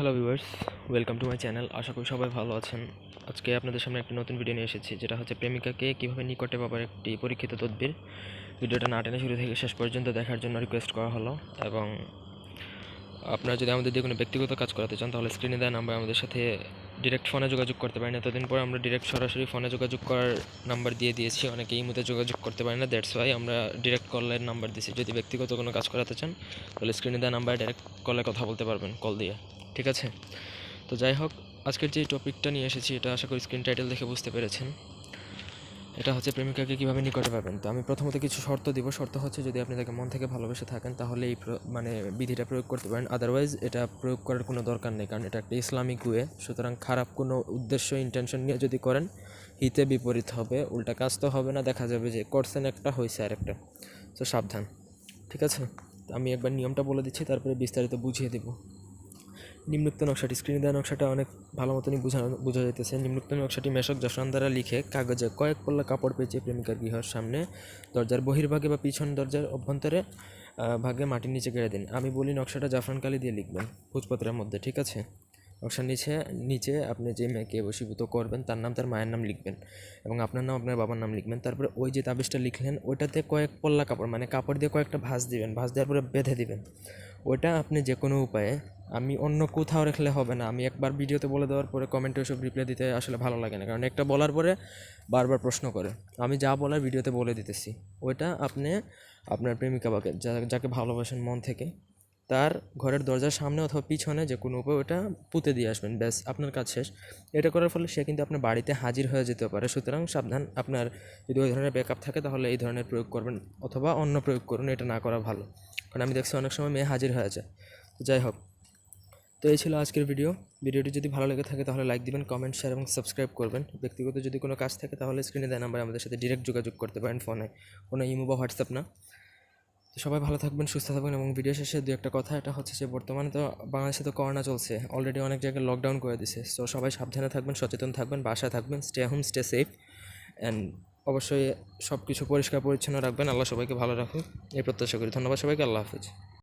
Hello viewers, welcome to my channel. আশা করি সবাই ভালো আছেন। আজকে আপনাদের সামনে একটি নতুন ভিডিও নিয়ে এসেছি, যেটা হচ্ছে প্রেমিকাকে কীভাবে নিকটে পাবার একটি পরীক্ষিত তদবির। ভিডিওটা না টেনে শুরু থেকে শেষ পর্যন্ত দেখার জন্য রিকোয়েস্ট করা হলো, এবং আপনারা যদি আমাদের দিয়ে কোনো ব্যক্তিগত কাজ করাতে চান, তাহলে স্ক্রিনে দেওয়া নাম্বার আমাদের সাথে ডিরেক্ট ফোনে যোগাযোগ করতে পারেন। এতদিন পর আমরা ডিরেক্ট সরাসরি ফোনে যোগাযোগ করার নাম্বার দিয়ে দিয়েছি, অনেকে এই মুহূর্তে যোগাযোগ করতে পারে না দ্যাটস ওয়াই আমরা ডিরেক্ট কলের নাম্বার দিয়েছি। যদি ব্যক্তিগত কোনো কাজ করাতে চান, তাহলে স্ক্রিনে দেওয়া নাম্বারে ডাইরেক্ট কলে কথা বলতে পারবেন কল দিয়ে। ঠিক আছে? তো যাই হোক, আজকের যে টপিকটা নিয়ে এসেছি, এটা আশা করি স্ক্রিন টাইটেল দেখে বুঝতে পেরেছেন। এটা হচ্ছে প্রেমিকাকে কীভাবে নিকটে পাবেন। তো আমি প্রথমত কিছু শর্ত দিব। শর্ত হচ্ছে যদি আপনি তাকে মন থেকে ভালোবেসে থাকেন, তাহলে এই মানে বিধিটা প্রয়োগ করতে পারেন। আদারওয়াইজ এটা প্রয়োগ করার কোনো দরকার নেই, কারণ এটা একটা ইসলামিক ওয়ে সুতরাং খারাপ কোনো উদ্দেশ্য ইন্টেনশন নিয়ে যদি করেন, হিতে বিপরীত হবে, উল্টা কাজ তো হবে না। দেখা যাবে যে করছেন একটা হয়েছে আর একটা তো সাবধান, ঠিক আছে? আমি একবার নিয়মটা বলে দিচ্ছি, তারপরে বিস্তারিত বুঝিয়ে দেবো। নিম্নোক্ত নকশাটি স্ক্রিনে দেওয়া নকশাটা অনেক ভালো মতনই বোঝানো, বোঝা যাইতেছে। নিম্নোক্ত নকশাটি মেশক যশোয়ান দ্বারা লিখে কাগজে কয়েক পল্লা কাপড় পেঁচিয়ে প্রেমিকার গৃহের সামনে দরজার বহির্ভাগে বা পিছন দরজার অভ্যন্তরে ভাগে মাটির নিচে গেড়ে দিন। আমি বলি নকশাটা জাফরান কালি দিয়ে লিখবেন, ভোজপত্রের মধ্যে, ঠিক আছে? নকশার নিচে নিচে আপনি যে মেয়েকে বসীভূত করবেন, তার নাম, তার মায়ের নাম লিখবেন এবং আপনার নাম, আপনার বাবার নাম লিখবেন। তারপরে ওই যে তাবিজটা লিখলেন, ওইটাতে কয়েক পল্লা কাপড় মানে কাপড় দিয়ে কয়েকটা ভাঁজ দিবেন, ভাঁজ দেওয়ার পরে বেঁধে দিবেন। ওইটা আপনি যে কোনো উপায়ে আমি অন্য কোথাও রাখলে হবে না। আমি একবার ভিডিওতে বলে দেওয়ার পরে কমেন্টে ওসব রিপ্লাই দিতে আসলে ভালো লাগে না। কারণ একটা বলার পরে বারবার প্রশ্ন করে। আমি যা বলার ভিডিওতে বলে দিতেছি, ওইটা আপনি, আপনার প্রেমিকা বাকে যাকে ভালোবাসেন মন থেকে, তার ঘরের দরজার সামনে অথবা পিছনে যে কোনো উপায় ওটা পুঁতে দিয়ে আসবেন। ব্যাস, আপনার কাজ শেষ। এটা করার ফলে সে কিন্তু আপনার বাড়িতে হাজির হয়ে যেতে পারে। সুতরাং সাবধান, আপনার যদি ওই ধরনের ব্যাকআপ থাকে তাহলে এই ধরনের প্রয়োগ করবেন অথবা অন্য প্রয়োগ করুন। এটা না করা ভালো। কারণ আমি দেখছি অনেক সময় মেয়ে হাজির হয়ে যায়। যাই হোক তো এই ছিল আজকের ভিডিও ভিডিওটি যদি ভালো লেগে থাকে তাহলে লাইক দিবেন কমেন্ট শেয়ার এবং সাবস্ক্রাইব করবেন। ব্যক্তিগত যদি কোনো কাজ থাকে তাহলে স্ক্রিনে দেয় নাম্বার আমাদের সাথে ডিরেক্ট যোগাযোগ করতে পারেন ফোনে কোনো ইমো বা হোয়াটসঅ্যাপ না। তো সবাই ভালো থাকবেন, সুস্থ থাকবেন এবং ভিডিও শেষে দু একটা কথা, এটা হচ্ছে যে বর্তমানে তো বাংলাদেশে তো করোনা চলছে। অলরেডি অনেক জায়গায় লকডাউন করে দিছে। তো সবাই সাবধানে থাকবেন, সচেতন থাকবেন, বাসায় থাকবেন stay home stay safe and অবশ্যই সব কিছু পরিষ্কার পরিচ্ছন্ন রাখবেন। আল্লাহ সবাইকে ভালো রাখুন এই প্রত্যাশা করি। ধন্যবাদ সবাইকে। আল্লাহ হাফিজ।